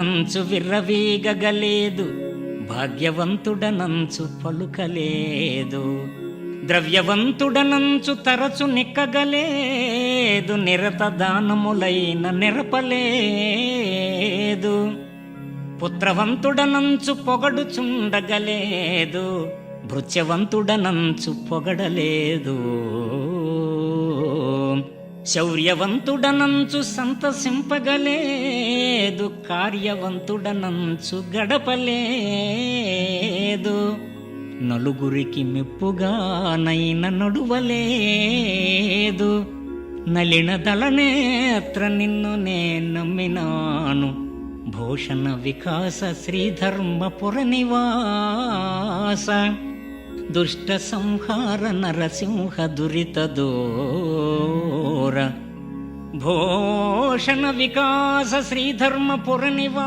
అంచు విర్రవీగగలేదు భాగ్యవంతుడనంచు పలుకలేదు. ద్రవ్యవంతుడనంచు తరచు నిక్కగలేదు నిరత దానములైన నిరపలేదు. పుత్రవంతుడనంచు పొగడు చుండగలేదు భృత్యవంతుడనంచు పొగడలేదు. శౌర్యవంతుడనంచు సంతసింపగలేదు కార్యవంతుడనంచు గడపలేదు. నలుగురికి మెప్పుగానైన నడువలేదు. నలిన దళనేత్ర నిన్ను నే నమ్మినాను. భూషణ వికాస శ్రీధర్మపుర నివాస దుష్ట సంహార నరసింహ దురితదో దూర భూషణ వికాస శ్రీధర్మపుర నివాస